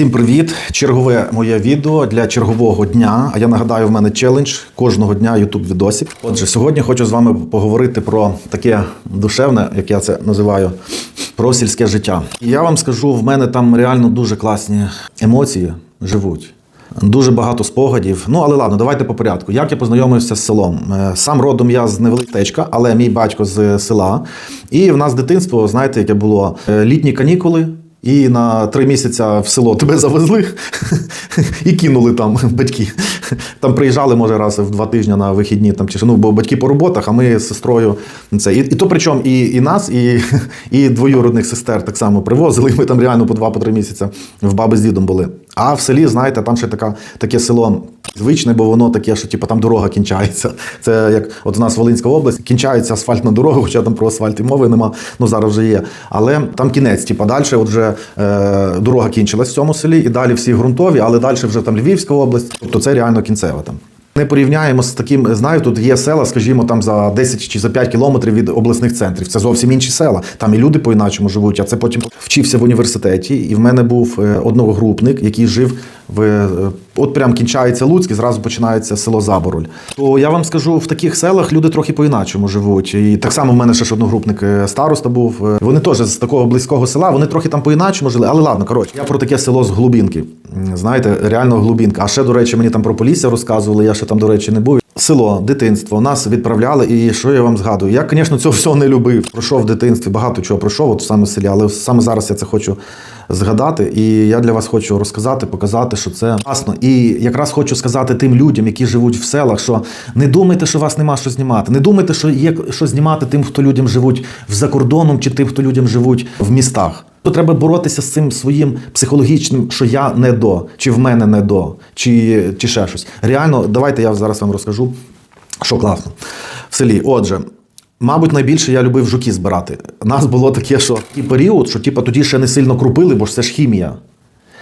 Всім привіт! Чергове моє відео для чергового дня. А я нагадаю, в мене челендж кожного дня YouTube відосів. Отже, сьогодні хочу з вами поговорити про таке душевне, як я це називаю, про сільське життя. І я вам скажу, в мене там реально дуже класні емоції живуть. Дуже багато спогадів. Ну але ладно, давайте по порядку. Як я познайомився з селом? Е, Сам родом я з невеличка, але мій батько з села. І в нас дитинство, знаєте, яке було Е, літні канікули. І на три місяці в село тебе завезли і кинули там батьки. Там приїжджали, може, раз в два тижні на вихідні, там, чи, ну, бо батьки по роботах, а ми з сестрою. Це. І, і то причому і, і нас, і, і двоюродних сестер так само привозили. Ми там реально по два-по три місяці в баби з дідом були. А в селі, знаєте, там ще така, таке село звичне, бо воно таке, що типу, там дорога кінчається. Це як от у нас Волинська область, кінчається асфальтна дорога, хоча там про асфальт і мови нема, ну зараз вже є. Але там кінець, типу, далі вже е, дорога кінчилась в цьому селі, і далі всі ґрунтові, але далі вже там Львівська область, тобто це реально кінцева там. Не порівняємо з таким, знаю, тут є села, скажімо, там за 10 чи за 5 кілометрів від обласних центрів. Це зовсім інші села. Там і люди по-іначому живуть. А це потім вчився в університеті, і в мене був е, одногрупник, який жив в е, от прям кінчається Луцьк, і зразу починається село Забороль. То я вам скажу, в таких селах люди трохи по-іначому живуть. І так само в мене ще ж одногрупник е, староста був. Е, Вони теж з такого близького села, вони трохи там по-іначому жили. Але ладно, коротше, я про таке село з Глубінки. Знаєте, реально Глубінка. А ще, до речі, мені там про Полісся розказували, я ще там, до речі, не був. Село, дитинство, нас відправляли, і що я вам згадую? Я, звісно, цього всього не любив. Пройшов в дитинстві, багато чого пройшов, от саме в селі, але саме зараз я це хочу згадати. І я для вас хочу розказати, показати, що це класно. І якраз хочу сказати тим людям, які живуть в селах, що не думайте, що вас нема що знімати. Не думайте, що є що знімати тим, хто людям живуть в закордоном, чи тим, хто людям живуть в містах. То треба боротися з цим своїм психологічним, що я не до, чи в мене не до, чи, чи ще щось. Реально, давайте я зараз вам розкажу, що класно в селі. Отже. Мабуть, найбільше я любив жуки збирати. Нас було таке, що такий період, що типу, тоді ще не сильно крупили, бо ж це ж хімія.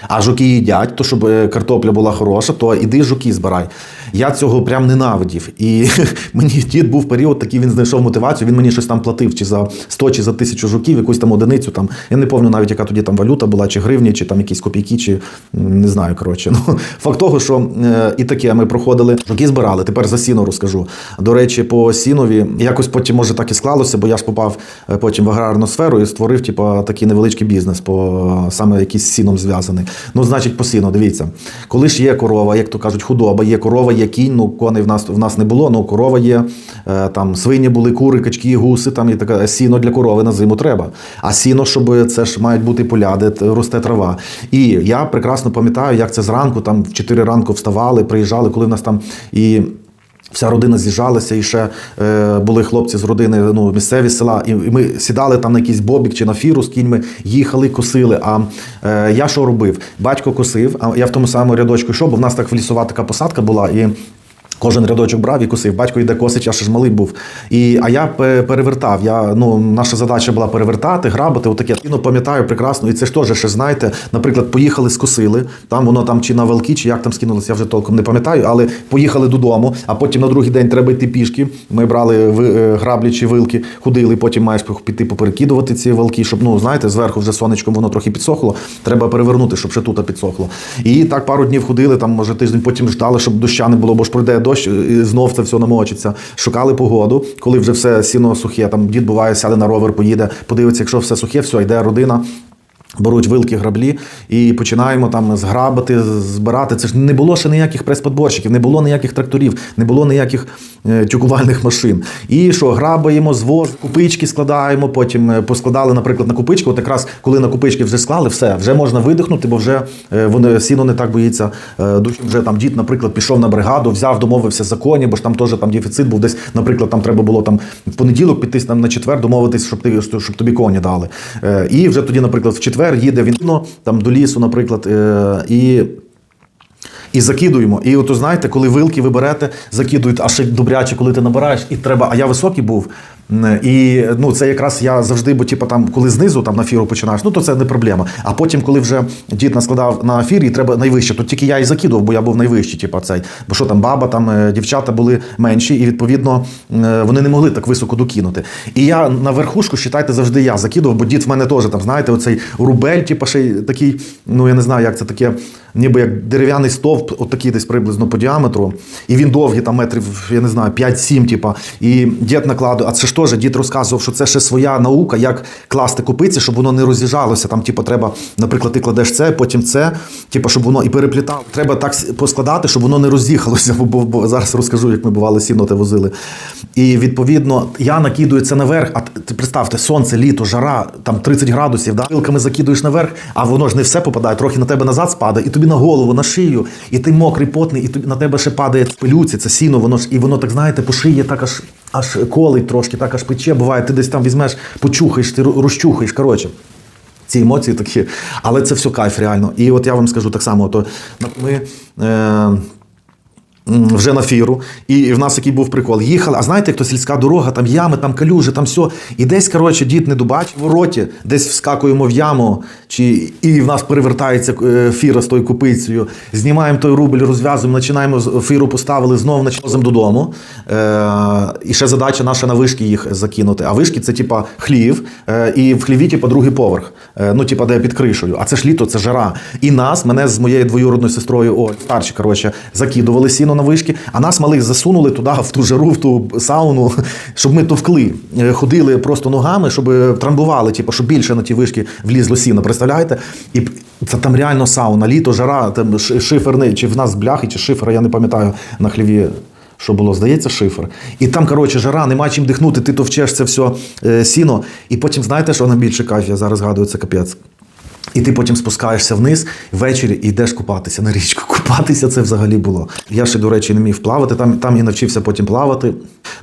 А жуки їдять, то щоб е, картопля була хороша, то іди жуки збирай. Я цього прям ненавидів. І мені дід був період, такий він знайшов мотивацію. Він мені щось там платив, чи за 100, чи за тисячу жуків, якусь там одиницю. Там я не пам'ятаю навіть, яка тоді там валюта була, чи гривні, чи там якісь копійки, чи не знаю. Коротше, ну факт того, що е, і таке ми проходили. Жуки збирали. Тепер за сіно розкажу. До речі, по сінові якось потім може так і склалося, бо я ж попав е, потім в аграрну сферу і створив, типу, такий невеличкий бізнес, по саме якийсь сіном зв'язаний. Ну, значить, по сіну, дивіться, коли ж є корова, як то кажуть, худоба, є корова, є кінь, ну коней в нас в нас не було, ну корова є, е, там свині були, кури, качки, гуси, там і таке сіно для корови на зиму треба. А сіно, щоб це ж мають бути поля, де росте трава. І я прекрасно пам'ятаю, як це зранку, там в 4 ранку вставали, приїжджали, коли в нас там і. Вся родина з'їжджалася, і ще е, були хлопці з родини ну, місцеві села, і, і ми сідали там на якийсь бобік чи на фіру з кіньми, їхали, косили. А е, я що робив? Батько косив, а я в тому самому рядочку йшов, бо в нас так лісова така посадка була. і Кожен рядочок брав і косив. Батько йде косить, я ще ж малий був. І, а я перевертав. Я, ну, наша задача була перевертати, грабити, отаке. І, ну, пам'ятаю прекрасно. І це ж теж ще знаєте, наприклад, поїхали, скосили. Там воно там чи на велки, чи як там скинулося, я вже толком не пам'ятаю, але поїхали додому, а потім на другий день треба йти пішки. Ми брали е, граблі чи вилки, ходили, потім маєш піти поперекидувати ці вилки, щоб, ну, знаєте, зверху вже сонечком воно трохи підсохло. Треба перевернути, щоб ще тут підсохло. І так пару днів ходили, там, може, тиждень потім ждали, щоб доща не було, бо ж пройде дощ, і знов це все намочиться. Шукали погоду, коли вже все сіно сухе. Там дід буває, сяде на ровер, поїде, подивиться, якщо все сухе, все, йде родина. Беруть вилки, граблі і починаємо там зграбати, збирати. Це ж не було ще ніяких прес-подборщиків, не було ніяких тракторів, не було ніяких е, тюкувальних машин. І що, грабаємо, звоз, купички складаємо, потім е, поскладали, наприклад, на купички. От якраз коли на купички вже склали, все, вже можна видихнути, бо вже е, вони сіно не так боїться. е. Вже там дід, наприклад, пішов на бригаду, взяв, домовився за коні, бо ж там теж там дефіцит був десь, наприклад, там треба було там в понеділок піти там на четвер, домовитись, щоб ти щоб тобі коні дали. І вже тоді, наприклад, в четвер їде він там до лісу, наприклад, е, і. І закидуємо. І от знаєте, коли вилки ви берете, закидують, а ще добряче, коли ти набираєш, і треба. А я високий був. М, І ну це якраз я завжди, бо типу, там, коли знизу там на фіру починаєш, ну то це не проблема. А потім, коли вже дід наскладав на ефір, і треба найвище, то тільки я і закидував, бо я був найвищий, типу, цей. Бо що там баба, там е, дівчата були менші, і відповідно е, вони не могли так високо докинути. І я на верхушку, вважайте, завжди я закидував, бо дід в мене теж там, знаєте, оцей рубель, типу, ще такий, ну я не знаю, як це таке, ніби як дерев'яний стовп, от такий десь приблизно по діаметру. І він довгий, там метрів, я не знаю, 5-7, типу. І дід накладує, а це ж теж дід розказував, що це ще своя наука, як класти копиці, щоб воно не роз'їжджалося. Там, типу, треба, наприклад, ти кладеш це, потім це, типу, щоб воно і переплітало. Треба так поскладати, щоб воно не роз'їхалося. Бо, бо, зараз розкажу, як ми бували сіно те возили. І відповідно я накидую це наверх. А т- представте, сонце, літо, жара, там 30 градусів, да? вилками закидуєш наверх, а воно ж не все попадає, трохи на тебе назад спадає, і тобі на голову, на шию, і ти мокрий, потний, і тобі на тебе ще падає пилюці, це сіно, воно ж і воно так знаєте, по шиї так аж аж колить трошки, так аж пече. Буває, ти десь там візьмеш, почухаєш, ти розчухаєш. Коротше. Ці емоції такі, але це все кайф реально. І от я вам скажу так само: то ми. Е, вже на фіру, і в нас який був прикол. Їхали, а знаєте, як то сільська дорога, там ями, там калюжі, там все. І десь, коротше, дід не добачив в вороті, десь вскакуємо в яму, чи, і в нас перевертається е, фіра з тою купицею. Знімаємо той рубль, розв'язуємо, починаємо фіру поставили, знову начали додому. Е, і ще задача наша на вишки їх закинути. А вишки це типа хлів, е, і в хліві, типа, другий поверх. Е, ну, типа, де під кришею. А це ж літо, це жара. І нас, мене з моєю двоюродною сестрою, о, старші, коротше, закидували сіно на вишки, а нас малих засунули туди, в ту жару, в ту сауну, щоб ми товкли. Е, Ходили просто ногами, щоб е, трамбували, типу, щоб більше на ті вишки влізло сіно. Представляєте? І це там реально сауна, літо, жара, там шиферний, чи в нас бляхи, чи шифер, я не пам'ятаю на хліві. Що було, здається, шифер. І там, коротше, жара, нема чим дихнути, ти товчеш це все е, сіно. І потім, знаєте, що найбільше кайф, я зараз згадую, це капець. І ти потім спускаєшся вниз ввечері і йдеш купатися на річку. Купатися це взагалі було. Я ще, до речі, не міг плавати, там, там і навчився потім плавати.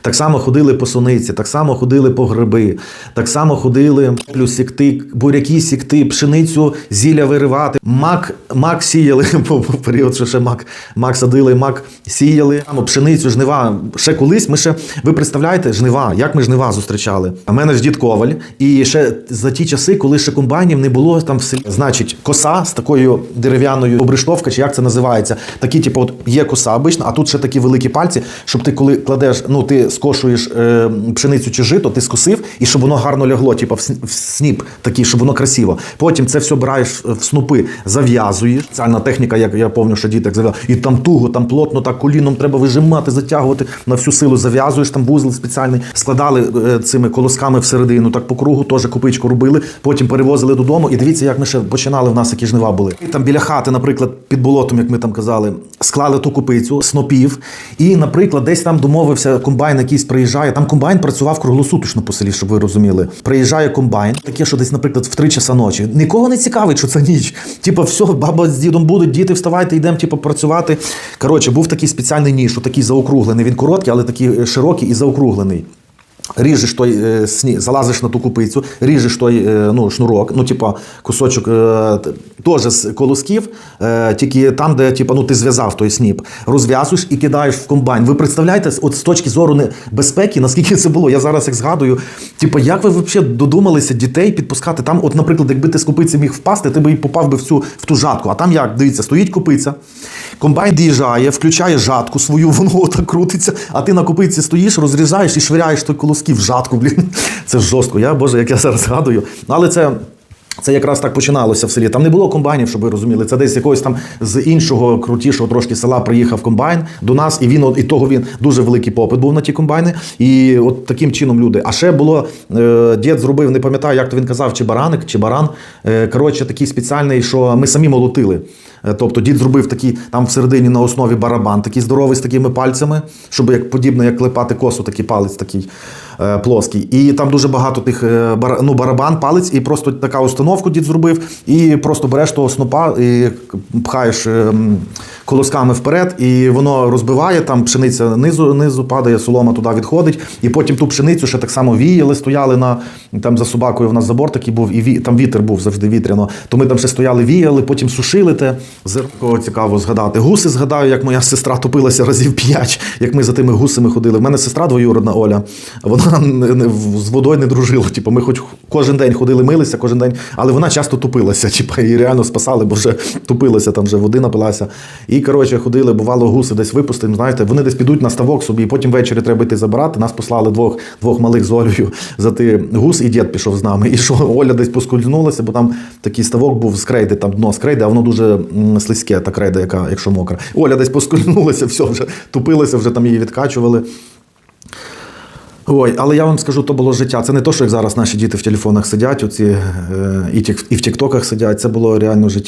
Так само ходили по суниці, так само ходили по гриби, так само ходили плюс сікти, буряки сікти, пшеницю, зілля виривати. Мак, мак сіяли, в період, що ще мак, мак садили, мак сіяли. Там пшеницю, жнива. Ще колись ми ще, ви представляєте, жнива, як ми жнива зустрічали. А мене ж дід Коваль. І ще за ті часи, коли ще комбайнів не було там в селі. Значить, коса з такою дерев'яною обрештовка, чи як це називається. Такі, типу, от є коса обична, а тут ще такі великі пальці, щоб ти коли кладеш, ну ти скошуєш е, пшеницю чи жито, ти скосив, і щоб воно гарно лягло, типу в сніп такий, щоб воно красиво. Потім це все бираєш в снупи, зав'язуєш. Спеціальна техніка, як я пам'ятаю, що дід так зав'язав. І там туго, там плотно, так коліном треба вижимати, затягувати на всю силу. Зав'язуєш там вузол спеціальний, складали е, цими колосками всередину, так по кругу, теж копичку робили. Потім перевозили додому. І дивіться, як ми ще починали. В нас які жнива були. І там біля хати, наприклад, під болотом, як ми там казали, склали ту копицю, снопів. І, наприклад, десь там домовився комбайн, якийсь приїжджає. Там комбайн працював круглосуточно по селі, щоб ви розуміли. Приїжджає комбайн, таке, що десь, наприклад, в три часа ночі. Нікого не цікавить, що це ніч. Типа, все, баба з дідом будуть, діти вставайте, йдемо, типу, працювати. Коротше, був такий спеціальний ніж, такий заокруглений. Він короткий, але такий е, широкий і заокруглений. Ріжеш той е, сні, залазиш на ту купицю, ріжеш той е, ну, шнурок, ну, типа, кусочок теж з колосків, е, тільки там, де типа, ну, ти зв'язав той сніп, розв'язуєш і кидаєш в комбайн. Ви представляєте, от з точки зору безпеки, наскільки це було? Я зараз як згадую, типа, як ви взагалі додумалися дітей підпускати? Там, от, наприклад, якби ти з купиці міг впасти, ти би і попав би в цю в ту жатку. А там як? Дивіться, стоїть купиця, комбайн доїжджає, включає жатку свою, воно так крутиться, а ти на купиці стоїш, розрізаєш і швиряєш той колоски в жатку. Блін, це жорстко. Я боже, як я зараз згадую. Але це. Це якраз так починалося в селі. Там не було комбайнів, щоб ви розуміли. Це десь якогось там з іншого крутішого трошки села приїхав комбайн до нас, і він і того він дуже великий попит був на ті комбайни. І от таким чином люди. А ще було е, дід зробив, не пам'ятаю, як то він казав, чи бараник, чи баран. Е, коротше, такий спеціальний, що ми самі молотили. Е, Тобто дід зробив такий там всередині на основі барабан, такий здоровий з такими пальцями, щоб як подібно, як клепати косу, такий палець такий. е, плоский. І там дуже багато тих е, ну, барабан, палець, і просто така установку дід зробив, і просто береш того снопа і пхаєш е, м, колосками вперед, і воно розбиває, там пшениця низу, низу падає, солома туди відходить, і потім ту пшеницю ще так само віяли, стояли на там за собакою. У нас забор такий був, і ві, там вітер був завжди вітряно. То ми там ще стояли, віяли, потім сушили те. Зеркало цікаво згадати. Гуси згадаю, як моя сестра топилася разів п'ять, як ми за тими гусами ходили. У мене сестра двоюродна Оля, вона з водою не дружила. Типу, ми хоч кожен день ходили, милися, кожен день, але вона часто тупилася. Типу, її реально спасали, бо вже тупилася, там вже води напилася. Коротше ходили, бувало, гуси десь випустимо. Знаєте, вони десь підуть на ставок собі, і потім ввечері треба йти забирати. Нас послали двох, двох малих з Олею за ти гус, і дід пішов з нами. І що Оля десь поскользнулася, бо там такий ставок був з крейди, там дно з крейди, а воно дуже слизьке, та крейда, яка, якщо мокра. Оля десь поскользнулася, все вже тупилася, вже там її відкачували. Ой, але я вам скажу, то було життя. Це не то, що як зараз наші діти в телефонах сидять, оці, е, і в тіктоках сидять. Це було реально життя.